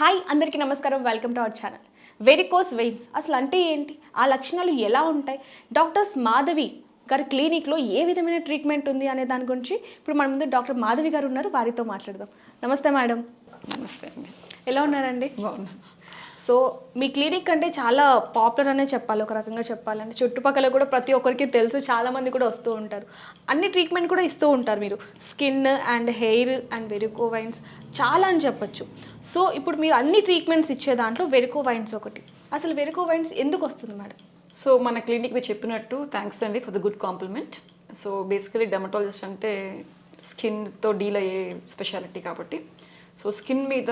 Hi అందరికీ నమస్కారం. Welcome to our channel. Varicose veins. అసలు అంటే ఏంటి? ఆ లక్షణాలు ఎలా ఉంటాయి? డాక్టర్స్ మాధవి గారి క్లినిక్లో ఏ విధమైన ట్రీట్మెంట్ ఉంది అనే దాని గురించి ఇప్పుడు మన ముందు డాక్టర్ మాధవి గారు ఉన్నారు. వారితో మాట్లాడదాం. నమస్తే మేడం. నమస్తే ఎలా ఉన్నారండి? బాగున్నాను. సో మీ క్లినిక్ అంటే చాలా పాపులర్ అనే చెప్పాలి ఒక రకంగా చెప్పాలంటే. చుట్టుపక్కల కూడా ప్రతి ఒక్కరికి తెలుసు చాలామంది కూడా వస్తూ ఉంటారు. అన్ని ట్రీట్మెంట్ కూడా ఇస్తూ ఉంటారు మీరు. Skin and hair and varicose veins చాలా అని చెప్పొచ్చు. సో ఇప్పుడు మీరు అన్ని ట్రీట్మెంట్స్ ఇచ్చే దాంట్లో వెరికో వైన్స్ ఒకటి. అసలు వెరికో వైన్స్ ఎందుకు వస్తుంది మేడం? సో మన క్లినిక్ మీరు చెప్పినట్టు థ్యాంక్స్ అండి for the good compliment so basically dermatologist అంటే స్కిన్తో డీల్ అయ్యే స్పెషాలిటీ కాబట్టి. సో స్కిన్ మీద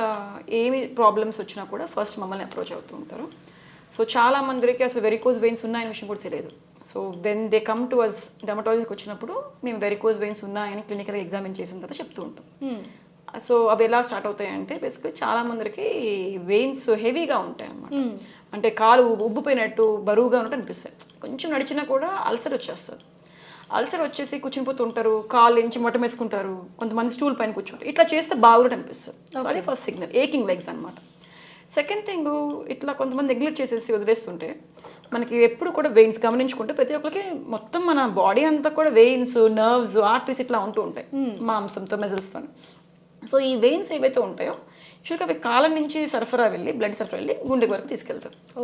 ఏమి ప్రాబ్లమ్స్ వచ్చినా కూడా ఫస్ట్ మమ్మల్ని అప్రోచ్ అవుతూ ఉంటారు. సో చాలా మందికి అసలు వెరికోజ్ వెయిన్స్ ఉన్నాయనే విషయం కూడా తెలియదు. So then they come to us డెమటాలజీకి వచ్చినప్పుడు మేము వెరికోజ్ వెయిన్స్ ఉన్నాయని క్లినికల్గా ఎగ్జామిన్ చేసిన తర్వాత చెప్తూ ఉంటాం. సో అవి ఎలా స్టార్ట్ అవుతాయి అంటే బేసిక్గా చాలా మందికి వెయిన్స్ హెవీగా ఉంటాయి అన్నమాట అంటే కాలు ఉబ్బిపోయినట్టు బరువుగా ఉన్నట్టు అనిపిస్తాయి. కొంచెం నడిచినా కూడా అల్సర్ వచ్చేస్తుంది. అల్సర్ వచ్చేసి ఉంటారు కాలు ఎంచి మొట్టం వేసుకుంటారు కొంతమంది స్టూల్ పైన కూర్చుంటారు. ఇట్లా చేస్తే బాగున్నట్టు అనిపిస్తుంది. సో అది ఫస్ట్ సిగ్నల్ ఏకింగ్ లెగ్స్ అనమాట సెకండ్ థింగ్ ఇట్లా కొంతమంది నెగ్లెక్ట్ చేసేసి వదిలేస్తుంటే మనకి ఎప్పుడు కూడా వెయిన్స్ గమనించుకుంటే ప్రతి ఒక్కరికి మొత్తం మన బాడీ అంతా కూడా వెయిన్స్ నర్వ్స్ ఆర్టరీస్ ఇట్లా ఉంటూ ఉంటాయి. మాంసంతో మెజల్స్తో సో ఈ వెయిన్స్ ఏవైతే ఉంటాయో షూర్గా అవి కాలం నుంచి సరఫరా వెళ్ళి బ్లడ్ సరఫరా వెళ్ళి గుండె వరకు తీసుకెళ్తారు. ఓ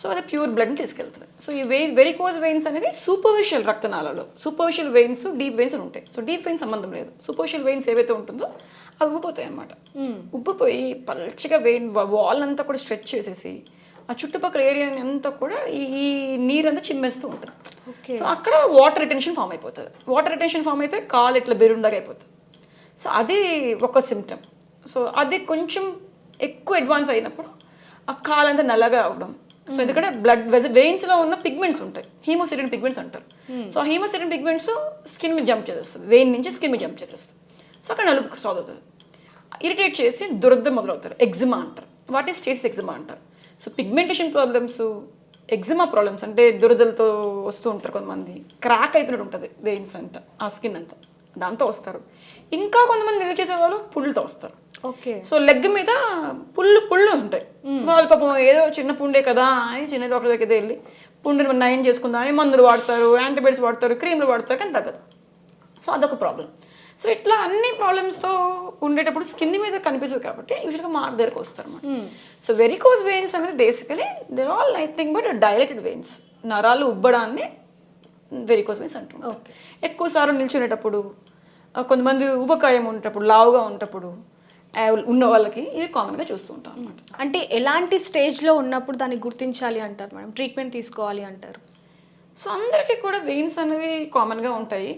సో అది ప్యూర్ బ్లడ్ని తీసుకెళ్తుంది. సో ఈ వెయి వెరికోజ్ వెయిన్స్ అనేవి సూపర్ఫిషియల్ రక్తనాళాలు. సూపర్ఫిషియల్ వెయిన్స్ డీప్ వెయిన్స్ ఉంటాయి. సో డీప్ వెయిన్స్ సంబంధం లేదు. సూపర్ఫిషియల్ వెయిన్స్ ఏవైతే ఉంటుందో అవి ఉబ్బిపోతాయి అనమాట ఉబ్బిపోయి పల్చగా వెయిన్ వాల్ అంతా కూడా స్ట్రెచ్ చేసేసి ఆ చుట్టుపక్కల ఏరియా అంతా కూడా ఈ నీరంతా చిమ్మేస్తూ ఉంటుంది. ఓకే సో అక్కడ వాటర్ రిటెన్షన్ ఫామ్ అయిపోతుంది. వాటర్ రిటెన్షన్ ఫామ్ అయిపోయి కాలు ఇట్లా బెరుండగా అయిపోతుంది. సో అది ఒక సిమ్టమ్ సో అది కొంచెం ఎక్కువ అడ్వాన్స్ అయినప్పుడు ఆ కాలంతా నల్లగా అవడం సో ఎందుకంటే బ్లడ్ వెయిన్స్లో ఉన్న పిగ్మెంట్స్ ఉంటాయి. హీమోసిడిన్ పిగ్మెంట్స్ అంటారు. సో ఆ హీమోసిడిన్ పిగ్మెంట్స్ స్కిన్ మీద జంప్ చేసేస్తుంది. వెయిన్ నుంచి స్కిన్ మీద జంప్ చేసేస్తుంది. సో అక్కడ నలుపు సాల్వ్ అవుతుంది ఇరిటేట్ చేసి దురద మొదలవుతారు. ఎగ్జిమా అంటారు. వాట్ ఈస్ స్టేస్ ఎగ్జిమా అంటారు. So pigmentation problems eczema problems అంటే దురదలతో వస్తూ ఉంటారు కొంతమంది. క్రాక్ అయిపోయినట్టు ఉంటుంది వెయిన్స్ అంతా ఆ స్కిన్ అంతా. దాంతో వస్తారు. ఇంకా కొంతమంది నెగ్లెక్ట్ చేసే వాళ్ళు పుళ్ళతో వస్తారు. ఓకే. సో లెగ్ మీద పుళ్ళు పుళ్ళు ఉంటాయి. వాళ్ళు పాపం ఏదో చిన్న పుండే కదా అని చిన్న డాక్టర్ దగ్గర వెళ్ళి పుండుని నయం చేసుకుందాం అని మందులు వాడతారు యాంటీబయాటిక్స్ వాడతారు క్రీమ్లు వాడతారు కానీ తగ్గదు. సో అదొక ప్రాబ్లం సో ఇట్లా అన్ని ప్రాబ్లమ్స్తో ఉండేటప్పుడు స్కిన్ మీద కనిపిస్తుంది కాబట్టి యూజువల్గా మా దగ్గరకు వస్తారు అన్నమాట. సో వెరికోజ్ వెయిన్స్ అనేది basically they're all nothing but dilated veins నరాలు ఉబ్బడాన్ని వెరికోజ్ వెయిన్స్ అంటుంటారు ఎక్కువ సార్లు నిల్చునేటప్పుడు కొంతమంది ఊబకాయం ఉండేటప్పుడు లావుగా ఉన్నప్పుడు ఉన్న వాళ్ళకి ఇవి కామన్గా చూస్తూ ఉంటాం అన్నమాట. అంటే ఎలాంటి స్టేజ్లో ఉన్నప్పుడు దాన్ని గుర్తించాలి అంటారు మేడం? ట్రీట్మెంట్ తీసుకోవాలి అంటారు? సో అందరికీ కూడా వెయిన్స్ అనేవి కామన్గా ఉంటాయి.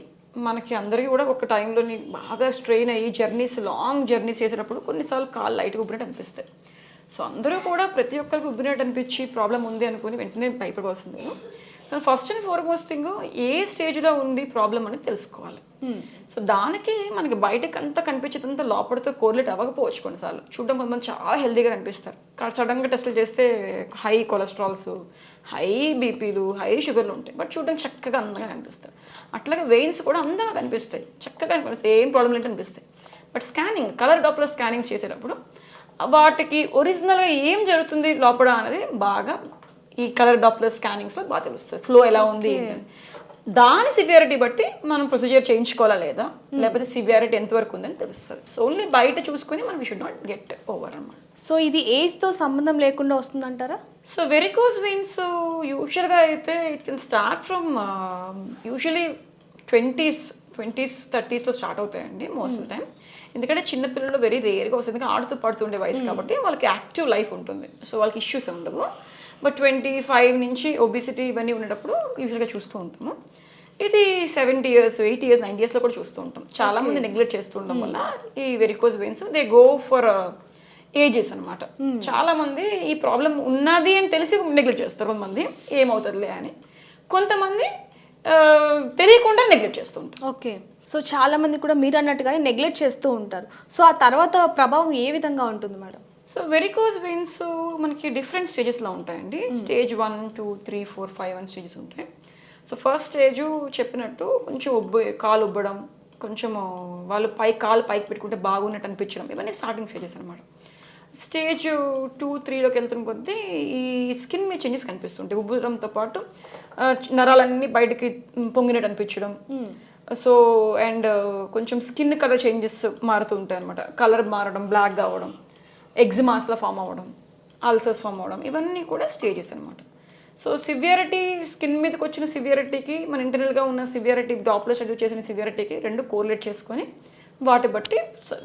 మనకి అందరికీ కూడా ఒక టైంలోని బాగా స్ట్రెయిన్ అయ్యి జర్నీస్ లాంగ్ జర్నీస్ చేసేటప్పుడు కొన్నిసార్లు కాళ్ళు లైట్గా ఉబ్బినట్టు అనిపిస్తాయి. సో అందరూ కూడా ప్రతి ఒక్కరికి ఉబ్బినట్టు అనిపించి ప్రాబ్లం ఉంది అనుకుని వెంటనే భయపడవలసింది so first and foremost thing ఏ స్టేజ్లో ఉంది ప్రాబ్లం అనేది తెలుసుకోవాలి. సో దానికి మనకి బయటకు అంతా కనిపించేదంతా లోపలితో కోరిలేట్ అవ్వకపోవచ్చు కొన్నిసార్లు. చూడడం కొంతమంది చాలా హెల్తీగా కనిపిస్తారు. కానీ సడన్గా టెస్టులు చేస్తే హై కొలెస్ట్రాల్స్ హై బీపీలు హై షుగర్లు ఉంటాయి. బట్ చూడడానికి చక్కగా అందంగా కనిపిస్తారు. అట్లాగే వెయిన్స్ కూడా అందంగా కనిపిస్తాయి. చక్కగా కనిపిస్తాయి. ఏం ప్రాబ్లం లేని కనిపిస్తాయి but scanning colour doppler scannings చేసేటప్పుడు వాటికి ఒరిజినల్గా ఏం జరుగుతుంది లోపల అనేది బాగా ఈ కలర్ డాప్లర్ స్కానింగ్స్లో బాగా తెలుస్తుంది. ఫ్లో ఎలా ఉంది. దాని సివియారిటీ బట్టి మనం ప్రొసీజర్ చేయించుకోవాలా లేదా? లేకపోతే సివియారిటీ ఎంతవరకు ఉందని తెలుస్తుంది. సో ఓన్లీ బయట చూసుకుని మనం షుడ్ నాట్ గెట్ ఓవర్ అన్నమాట. సో ఇది ఏజ్తో సంబంధం లేకుండా వస్తుందంటారా? సో వెరికోజ్ వెయిన్స్ యూజువల్గా అయితే it can start from usually twenties twenties థర్టీస్లో start అవుతాయండి మోస్ట్ ఆఫ్ టైం ఎందుకంటే చిన్నపిల్లలు వెరీ రేర్గా వస్తుంది. ఎందుకంటే ఆడుతూ పడుతుండే వయసు కాబట్టి వాళ్ళకి యాక్టివ్ లైఫ్ ఉంటుంది. సో వాళ్ళకి ఇష్యూస్ ఉండవు. బట్ ట్వంటీ ఫైవ్ నుంచి ఒబిసిటీ ఇవన్నీ ఉండేటప్పుడు యూజువల్గా చూస్తూ ఉంటాము. ఇది seventy years eighty years ninety ఇయర్స్లో కూడా చూస్తూ ఉంటాం. చాలా మంది నెగ్లెక్ట్ చేస్తూ ఉండడం వల్ల ఈ varicose veins they go for ages అన్నమాట. చాలా మంది ఈ ప్రాబ్లం ఉన్నది అని తెలిసి నెగ్లెక్ట్ చేస్తారు కొంతమంది. ఏమవుతుందిలే అని. కొంతమంది ఆ, తెలియకుండా నెగ్లెక్ట్ చేస్తూ ఉంటారు. ఓకే సో చాలా మంది కూడా మీరు అన్నట్టుగానే నెగ్లెక్ట్ చేస్తూ ఉంటారు. సో ఆ తర్వాత ప్రభావం ఏ విధంగా ఉంటుంది మేడం? సో వెరికోజ్ వెయిన్స్ మనకి డిఫరెంట్ స్టేజెస్లో ఉంటాయండి. Stage one two three four five one stages ఉంటాయి. సో ఫస్ట్ స్టేజ్ చెప్పినట్టు కొంచెం ఉబ్బు కాలు ఉబ్బడం కొంచెం వాళ్ళు పై కాలు పైకి పెట్టుకుంటే బాగున్నట్టు అనిపించడం ఇవన్నీ స్టార్టింగ్ స్టేజెస్ అనమాట స్టేజ్ టూ త్రీలోకి వెళ్తున్న కొద్దీ ఈ స్కిన్ మీద చేంజెస్ కనిపిస్తుంటాయి. ఉబ్బరంతో పాటు నరాలన్నీ బయటకి పొంగినట్టు అనిపించడం. సో అండ్ కొంచెం స్కిన్ కలర్ చేంజెస్ మారుతూ ఉంటాయి అనమాట కలర్ మారడం బ్లాక్ కావడం. ఎగ్జిమాస్లా ఫామ్ అవ్వడం అల్సర్స్ ఫామ్ అవ్వడం ఇవన్నీ కూడా స్టేజెస్ అనమాట సో సివియారిటీ స్కిన్ మీదకి వచ్చిన సివియారిటీకి మన ఇంటర్నల్గా ఉన్న సివియారిటీ డాప్లో షెడ్యూల్ చేసిన సివియారిటీకి రెండు కోరిలేట్ చేసుకొని వాటి బట్టి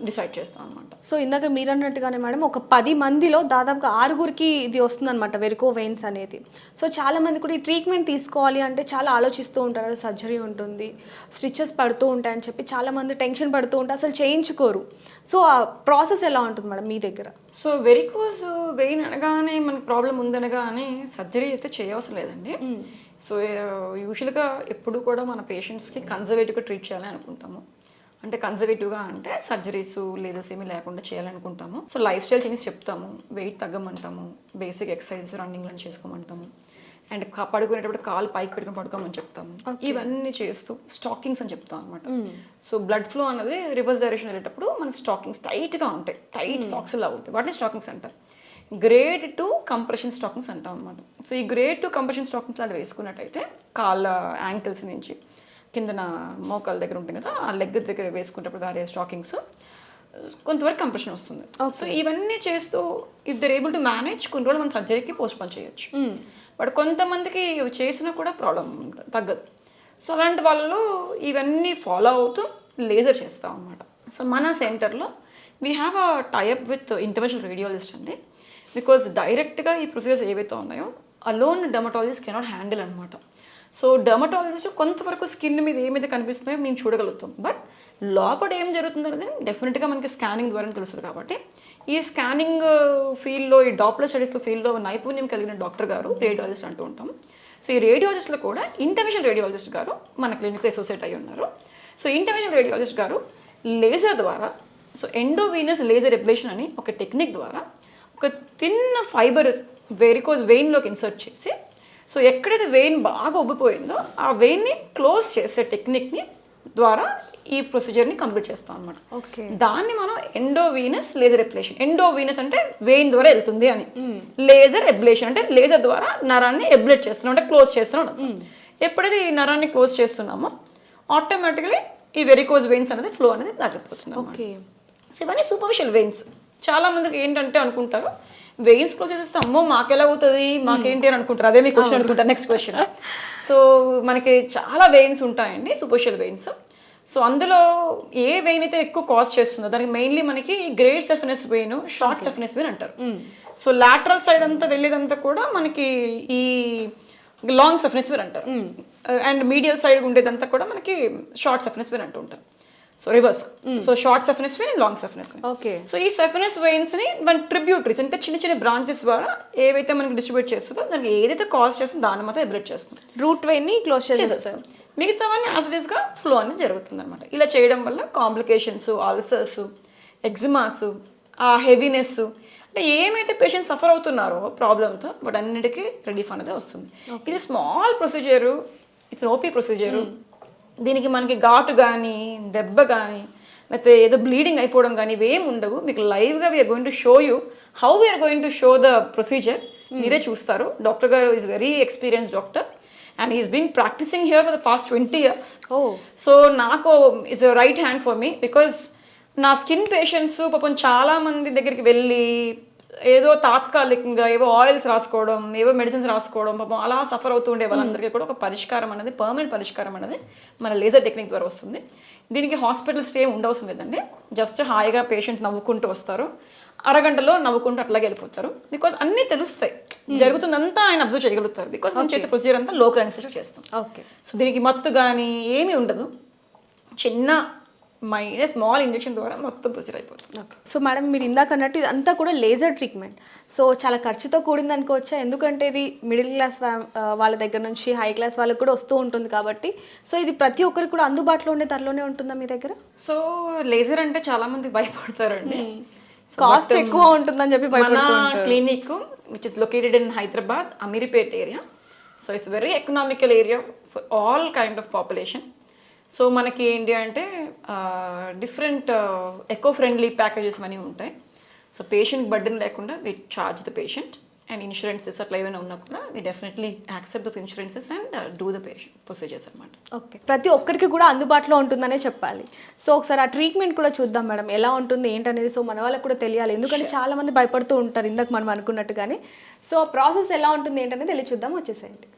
డిసైడ్ చేస్తాం అనమాట సో ఇందాక మీరు అన్నట్టుగానే మేడం ఒక పది మందిలో దాదాపుగా ఆరుగురికి ఇది వస్తుందన్నమాట వెరికో వెయిన్స్ అనేది. సో చాలా మంది కూడా ఈ ట్రీట్మెంట్ తీసుకోవాలి అంటే చాలా ఆలోచిస్తూ ఉంటారు సర్జరీ ఉంటుంది స్టిచెస్ పడుతూ ఉంటాయని చెప్పి చాలా మంది టెన్షన్ పడుతూ ఉంటారు అసలు చేయించుకోరు. సో ఆ ప్రాసెస్ ఎలా ఉంటుంది మేడం మీ దగ్గర? సో వెరికోజ్ వెయిన్ అనగానే మనకు ప్రాబ్లం ఉందనగానే సర్జరీ అయితే చేయవసరం లేదండి. సో యూజువల్గా ఎప్పుడు కూడా మన పేషెంట్స్కి కన్జర్వేటివ్గా ట్రీట్ చేయాలని అనుకుంటాము. అంటే కన్జర్వేటివ్గా అంటే సర్జరీస్ లేజర్స్ ఏమీ లేకుండా చేయాలనుకుంటాము. సో లైఫ్ స్టైల్ చేంజెస్ చెప్తాము. వెయిట్ తగ్గమంటాము. బేసిక్ ఎక్సర్సైజ్ రన్నింగ్ లని చేసుకోమంటాము. అండ్ పడుకునేటప్పుడు కాలు పైకి పెట్టుకుని పడుకోమని చెప్తాము. ఇవన్నీ చేస్తూ స్టాకింగ్స్ అని చెప్తాం అనమాట సో బ్లడ్ ఫ్లో అనేది రివర్స్ డైరెక్షన్ వెళ్ళేటప్పుడు మన స్టాకింగ్స్ టైట్గా ఉంటాయి. టైట్ సాక్స్ లా ఉంటాయి. వాటిని స్టాకింగ్స్ అంటారు. గ్రేడ్ టు కంప్రెషన్ స్టాకింగ్స్ అంటాం అనమాట సో ఈ గ్రేడ్ టు కంప్రెషన్ స్టాకింగ్స్ లాంటివి వేసుకున్నట్టయితే కాళ్ళ యాంకిల్స్ నుంచి కింద నా మోకాల దగ్గర ఉంటుంది కదా ఆ లెగ్ దగ్గర వేసుకునేటప్పుడు వాడే స్టాకింగ్స్ కొంతవరకు కంప్రెషన్ వస్తుంది. సో ఇవన్నీ చేస్తూ if they're able to manage కొన్ని రోజులు మన సర్జరీకి పోస్ట్ పోన్ చేయొచ్చు. బట్ కొంతమందికి ఇవి చేసినా కూడా ప్రాబ్లం తగ్గదు. సో అలాంటి వాళ్ళు ఇవన్నీ ఫాలో అవుతూ లేజర్ చేస్తాం అనమాట సో మన సెంటర్లో we have a tie up with international radiologist అండి. బికాజ్ డైరెక్ట్గా ఈ ప్రొసీజర్స్ ఏవైతే ఉన్నాయో అలోన్ డెమటాలజిస్ట్ కెనాట్ హ్యాండిల్ అనమాట సో డర్మటాలజిస్ట్ కొంతవరకు స్కిన్ మీద ఏమైతే కనిపిస్తున్నాయో మేము చూడగలుగుతాం. బట్ లోపల ఏం జరుగుతుంది అనేది డెఫినెట్గా మనకి స్కానింగ్ ద్వారా తెలుస్తుంది కాబట్టి ఈ స్కానింగ్ ఫీల్డ్లో uh, ఈ డాప్లర్ స్టడీస్లో ఫీల్డ్లో నైపుణ్యం కలిగిన డాక్టర్ గారు రేడియాలజిస్ట్ అంటూ ఉంటాం. సో ఈ రేడియాలజిస్ట్లో కూడా ఇంటర్నేషనల్ రేడియాలజిస్ట్ గారు మన క్లినిక్లో అసోసియేట్ అయి ఉన్నారు. సో ఇంటర్నేషనల్ రేడియాలజిస్ట్ గారు లేజర్ ద్వారా సో ఎండోవీనస్ లేజర్ ఎబ్లేషన్ అని ఒక టెక్నిక్ ద్వారా ఒక తిన్న ఫైబర్ వెరికోజ్ వెయిన్లోకి ఇన్సర్ట్ చేసి సో ఎక్కడైతే వెయిన్ బాగా ఉబ్బిపోయిందో ఆ వెయిన్ని క్లోజ్ చేసే టెక్నిక్ని ద్వారా ఈ ప్రొసీజర్ని కంప్లీట్ చేస్తాం అనమాట ఓకే. దాన్ని మనం ఎండోవీనస్ లేజర్ ఎబ్లేషన్ ఎండోవీనస్ అంటే వెయిన్ ద్వారా వెళ్తుంది అని. లేజర్ ఎబ్లేషన్ అంటే లేజర్ ద్వారా నరాన్ని ఎబ్లేట్ చేస్తున్నాం అంటే క్లోజ్ చేస్తున్నాం. ఎప్పుడైతే ఈ నరాన్ని క్లోజ్ చేస్తున్నామో ఆటోమేటిక్లీ ఈ వెరికోజ్ వెయిన్స్ అనేది ఫ్లో అనేది తగ్గిపోతుంది. ఓకే. సో ఇవన్నీ సూపర్ఫిషియల్ వెయిన్స్ చాలా మందికి ఏంటంటే అనుకుంటారు వెయిన్స్ క్లోజ్ చేసేస్తే అమ్మో మాకెలా అవుతుంది మాకేంటి? అని అనుకుంటారు. అదే మీ క్వశ్చన్ అనుకుంటారు. నెక్స్ట్ క్వశ్చన్ సో మనకి చాలా వెయిన్స్ ఉంటాయండి సూపర్ఫిషియల్ వెయిన్స్ సో అందులో ఏ వెయిన్ అయితే ఎక్కువ కాస్ట్ చేస్తుందో దానికి మెయిన్లీ మనకి great saphenous vein short saphenous vein అంటారు. సో లాటరల్ సైడ్ అంతా వెళ్ళేదంతా కూడా మనకి ఈ లాంగ్ సఫినెస్ వేర్ అంటారు. అండ్ మీడియల్ సైడ్ ఉండేదంతా కూడా మనకి షార్ట్ సఫినెస్ వేర్ అంటూ ఉంటారు. So reverse so short saphenous vein long saphenous vein okay so ఈ సెఫినస్ వెయిన్స్ని మన ట్రిబ్యూటరీస్ అంటే చిన్న చిన్న బ్రాంచెస్ ద్వారా ఏవైతే మనకి డిస్ట్రిబ్యూట్ చేస్తుందో దానికి ఏదైతే కాస్ట్ చేస్తుందో దాన్ని మాత్రం ఎబ్రేట్ చేస్తుంది. రూట్ వెయిన్ని క్లోజ్ చేసేస్తారు చేసేస్తారు మిగతావన్నీ యాజ్గా ఫ్లో అనేది జరుగుతుంది అనమాట ఇలా చేయడం వల్ల కాంప్లికేషన్స్ అల్సర్స్ ఎగ్జిమాస్ ఆ హెవీనెస్ అంటే ఏమైతే పేషెంట్ సఫర్ అవుతున్నారో ప్రాబ్లమ్తో బట్ అన్నిటికీ రిలీఫ్ అనేది వస్తుంది. ఇది small procedure it's OP procedure దీనికి మనకి ఘాటు కానీ దెబ్బ కానీ లేకపోతే ఏదో బ్లీడింగ్ అయిపోవడం కానీ ఇవేం ఉండవు. మీకు లైవ్గా we're going to show you how we're going to show the procedure మీరే చూస్తారు. డాక్టర్ గారు is very experience doctor and is been practising here for the past twenty years oh. So నాకు is right hand for me because నా skin patients పాపం చాలా మంది దగ్గరికి వెళ్ళి ఏదో తాత్కాలికంగా ఏవో ఆయిల్స్ రాసుకోవడం ఏవో మెడిసిన్స్ రాసుకోవడం పాపం అలా సఫర్ అవుతూ ఉండే వాళ్ళందరికీ కూడా ఒక పరిష్కారం అనేది పర్మనెంట్ పరిష్కారం అనేది మన లేజర్ టెక్నిక్ ద్వారా వస్తుంది. దీనికి హాస్పిటల్ స్టే ఉండవసరం లేదండి. జస్ట్ హాయిగా పేషెంట్ నవ్వుకుంటూ వస్తారు. అరగంటలో నవ్వుకుంటూ అట్లాగే వెళ్ళిపోతారు. బికాజ్ అన్నీ తెలుస్తాయి. జరుగుతుందంతా ఆయన అబ్జర్వ్ చేయగలుగుతారు. బికాజ్ మనం చేసే ప్రొసీజర్ అంతా లోకల్ అనిస్టేషన్ చేస్తాం. ఓకే సో దీనికి మత్తు కానీ ఏమీ ఉండదు. చిన్న మైనే స్మాల్ ఇంజెక్షన్ ద్వారా మొత్తం ప్రొసీడ్ అయిపోతుంది. సో మేడం మీరు ఇందాక అన్నట్టు ఇదంతా కూడా లేజర్ ట్రీట్మెంట్ సో చాలా ఖర్చుతో కూడింది అనుకోవచ్చా? ఎందుకంటే ఇది మిడిల్ క్లాస్ వాళ్ళ దగ్గర నుంచి హై క్లాస్ వాళ్ళకి కూడా వస్తూ ఉంటుంది కాబట్టి. సో ఇది ప్రతి ఒక్కరికి కూడా అందుబాటులో ఉండే ధరలోనే ఉంటుందా మీ దగ్గర? సో లేజర్ అంటే చాలా మంది భయపడతారండి. కాస్ట్ um, ఎక్కువ ఉంటుందని చెప్పి మన. Clinic which is located in Hyderabad Ameerpet area so it's very economical area for all kind of population so మనకి ఏంటి అంటే డిఫరెంట్ ఎకో ఫ్రెండ్లీ ప్యాకేజెస్ అని ఉంటాయి. సో పేషెంట్ బర్డెన్ లేకుండా we charge the patient and insurances అట్లా ఏమైనా ఉన్నా కూడా we definitely accept those insurances and do the patient procedures అనమాట ఓకే. ప్రతి ఒక్కరికి కూడా అందుబాటులో ఉంటుందనే చెప్పాలి. సో ఒకసారి ఆ ట్రీట్మెంట్ కూడా చూద్దాం మేడం ఎలా ఉంటుంది ఏంటనేది. సో మన వాళ్ళకి కూడా తెలియాలి. ఎందుకంటే చాలా మంది భయపడుతూ ఉంటారు ఇందాక మనం అనుకున్నట్టుగానే. సో ప్రాసెస్ ఎలా ఉంటుంది ఏంటనేది వెళ్ళి చూద్దాం వచ్చేసేయండి.